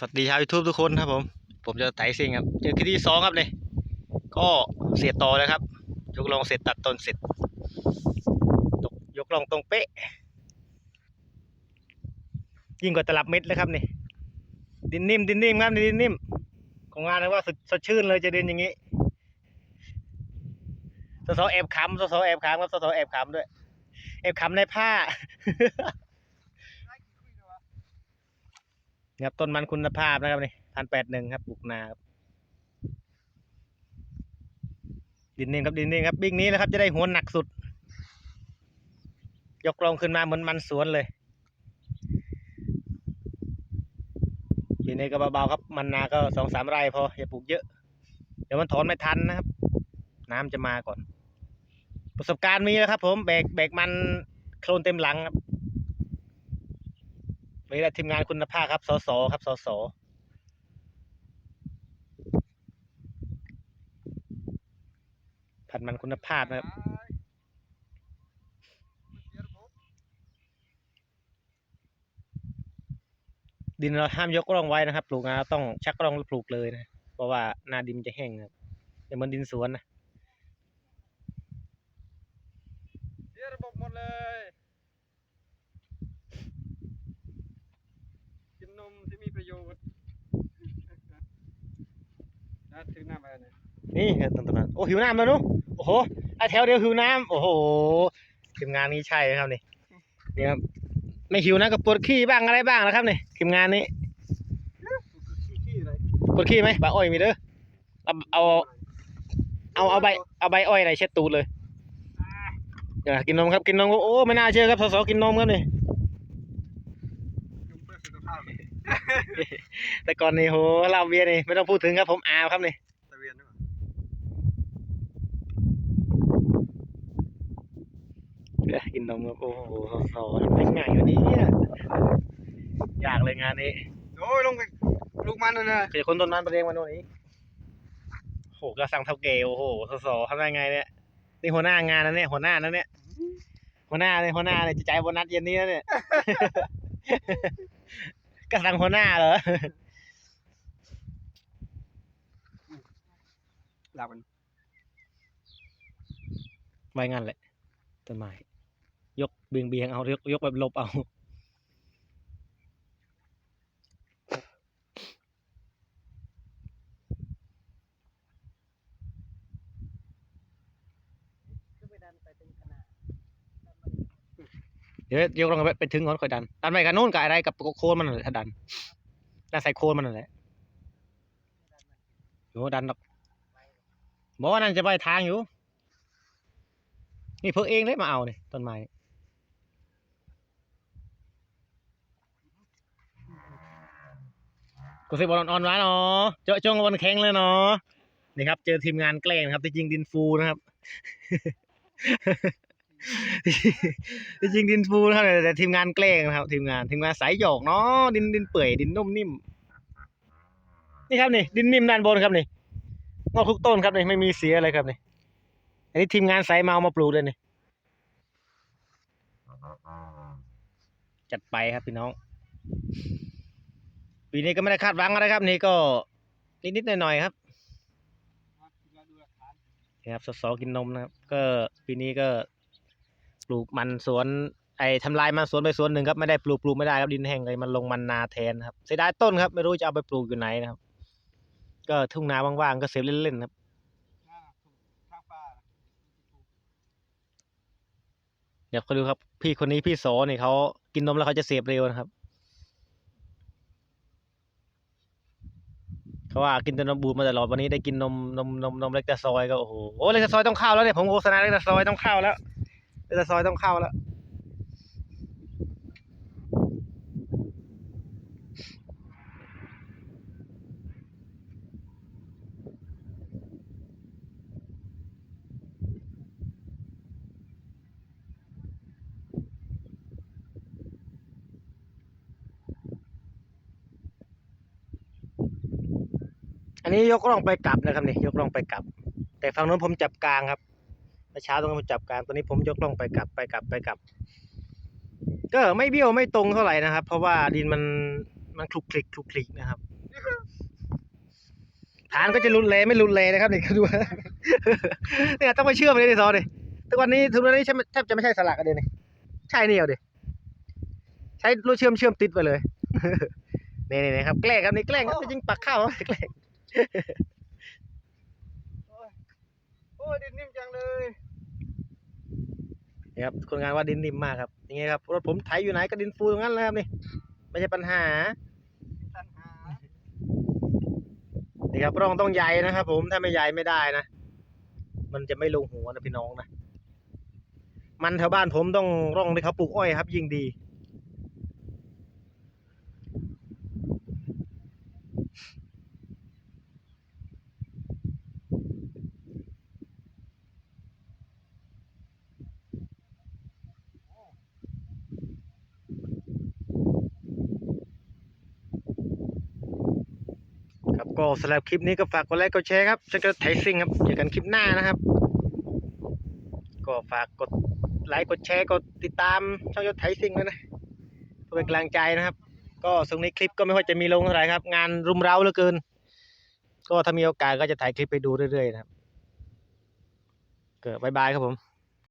สวัสดีชาวยูทูบทุกคนครับผม ผมจะไถซิงครับ เจอคลิปที่สองครับเนี่ยก็เสียต่อเลยครับ ยกลองเสร็จตัดต้นเสร็จตกยกลองตรงเป๊ะ ยิ่งกว่าตลับเม็ดเลยครับนี่ ดินนิ่มดินนิ่มครับดินนิ่ม ของงานเลยว่าสดสดชื่นเลยจะเดินอย่างนี้สสแอบขำสสแอบขำครับสสแอบขำด้วย แอบขำในผ้า ครับต้นมันคุณภาพนะครับนี่พันแปดหนึ่งครับปลูกนาครับดินนิ่มครับดินนิ่มครับบิ๊กนี้นะครับจะได้หัวหนักสุด ยกลงขึ้นมาเหมือนมันสวนเลยปีนี้ก็เบาๆครับ มันนาก็สองสามไร่พออย่าปลูกเยอะ เดี๋ยวมันถอนไม่ทันนะครับ น้ำจะมาก่อน ประสบการณ์มีแล้วครับ ผมแบกแบกมันโคลนเต็มหลังครับ นี่แหละทีมงานคุณภาพครับ สส ครับ สส ผัดมันคุณภาพนะครับ ดินเราห้ามยกร่องไว้นะครับ ปลูกนาต้องชักร่องแล้วปลูกเลยนะ เพราะว่าหน้าดินจะแห้งครับอย่าเหมือนดินสวนนะเสียระบบหมดเลย กินนมที่มีประ โยชน์นะถือหน้าไปเนี่ยนี่ครับตรงนั้นโอ้หิวน้ำแล้วนุ๊กโอ้โหไอแถวเดียวหิวน้ำโอ้โหทีมงานนี้ใช่ครับนี่นี่ครับไม่หิวนะก็ปวดขี้บ้างอะไรบ้างนะครับนี่ทีมงานนี้ปวดขี้ไหมปลาอ้อยมีเด้อเอาเอาเอาเอาใบเอาใบอ้อยอะไรเช็ดตูดเลยอย่ากินนมครับกินนมโอ้ไม่น่าเชื่อครับสสกินนมครับนี่มเพื่อสุขภาพ แต่ก่อนนี่โหเหล้าเบียร์นี่ไม่ต้องพูดถึงครับผมอาครับนี่ตะเวียนหรือเปล่าเอ้ยกินนมครับโอ้โหสสทำได้ไงอยู่เนี่ยอยากเลยงานนี้โอ้ยลงไปลูกมันเลยนะเดี๋ยวคนต้นนั้นไปเรียงมาโน่นนี้โหกระสังเท่าเกลโอ้โหสสทำได้ไงเนี่ยนี่หัวหน้างานนะเนี่ยหัวหน้านะเนี่ยหัวหน้าเลยหัวหน้าเลยจะจ่ายโบนัสเย็นนี้นะเนี่ย กระสังหัวหน้าเหรอหลับมันไว้งั้นแหละต้นไม้ยกเบียงเบียงๆเอายกยกแบบหลบเอา เดี๋ยวยกลงไปไปถึงก่อนค่อยดัน ดันไปกันนู่นกับอะไรกับโคนมันนั่นแหละถ้าดันดันใส่โคนมันนั่นแหละอยู่ดันหรอกบอกว่านั่นจะไปทางอยู่ นี่เพิ่งเองเลยมาเอาเนี่ยต้นไม้กูสิบอลอ่อนๆไว้เนาะเจาะจงวันแข็งเลยเนาะนี่ครับ เจอทีมงานแกล้งนะครับที่จริงดินฟูนะครับ จริงดินฟูนะครับแต่ทีมงานแกล้งนะครับ ทีมงานทีมงานสายหยอกเนาะดินดินเปื่อยดินนุ่มนิ่มนี่ครับนี่ดินนิ่มด้านบนครับนี่งอกทุกต้นครับนี่ไม่มีเสียอะไรครับนี่อันนี้ทีมงานสายเมามาปลูกเลยนี่จัดไปครับพี่น้องปีนี้ก็ไม่ได้คาดหวังอะไรครับ นี่ก็นิดๆหน่อยๆครับนนี่ครับสอสอกินนมนะครับ ก็ปีนี้ก็ ปลูกมันสวนไอ้ทำลายมันสวนไปสวนหนึ่งครับไม่ได้ปลูกปลูกไม่ได้ครับดินแห้งเลยมันลงมันนาแทนครับเสียดายต้นครับ ไม่รู้จะเอาไปปลูกอยู่ไหนนะครับ ก็ทุ่งนาว่างๆก็เสียบเล่นๆครับหน้ากข้างฟ้าเดี๋ยวเขาดูครับ พี่คนนี้พี่โสนี่เขากินนมแล้วเขาจะเสียบเร็วนะครับเขาว่ากินแต่นมบูดมาตลอดวันนี้ได้กินนมนมนมนมเล็กแต่ซอยก็โอ้โหโอ้เล็กแต่ซอยต้องเข้าแล้วเนี่ยผมโฆษณาเล็กแต่ซอยต้องเข้าแล้ว เล็กแต่ซอยต้องเข้าแล้วอันนี้ยกล่องไปกลับนะครับนี่ยกล่องไปกลับ แต่ฝั่งนู้นผมจับกลางครับ เมื่อเช้าตรงนั้นผมจับกลางตัวนี้ผมยกล่องไปกลับไปกลับไปกลับ ก็ไม่เบี้ยวไม่ตรงเท่าไหร่นะครับ เพราะว่าดินมันมันคลุกคลิกคลุกคลิกนะครับฐานก็จะรุนแรงไม่รุนแรงนะครับนี่ดูเนี่ยต้องไปเชื่อมเลยดิซอดิทุกวันนี้ทุกวันนี้ใช่ไหมแทบจะไม่ใช่สลักกันเลยนี่ใช่เนี่ยเอาดิใช้รูเชื่อมเชื่อมติดไปเลยนี่นี่ครับแกล้งครับนี่แกล้งครับจริงๆปักข้าวครับแกล้งโอ้ยดินนิ่มจังเลย นี่ครับคนงานว่าดินนิ่มมากครับยังไงครับรถผมไถอยู่ไหนก็ดินฟูตรงนั้นเลยครับนี่ไม่ใช่ปัญหาตันหานี่ครับร่องต้องใหญ่นะครับ ผมถ้าไม่ใหญ่ไม่ได้นะมันจะไม่ลงหัวนะพี่น้องนะมันแถวบ้านผมต้องร่องที่เขาปลูกอ้อยครับ ยิ่งดี ครับก็สำหรับคลิปนี้ก็ฝากกดไลค์กดแชร์ครับจะกระไทยซิงครับเจอกันคลิปหน้านะครับ ก็ฝากกดไลค์กดแชร์กดติดตามช่องยศไทยซิงด้วยนะเพื่อเป็นกำลังใจนะครับ ก็ส่งในคลิปก็ไม่ค่อยจะมีลงเท่าไหร่ครับ งานรุมเร้าเหลือเกิน ก็ถ้ามีโอกาสก็จะถ่ายคลิปไปดูเรื่อยๆนะครับ เก็บายบายครับผม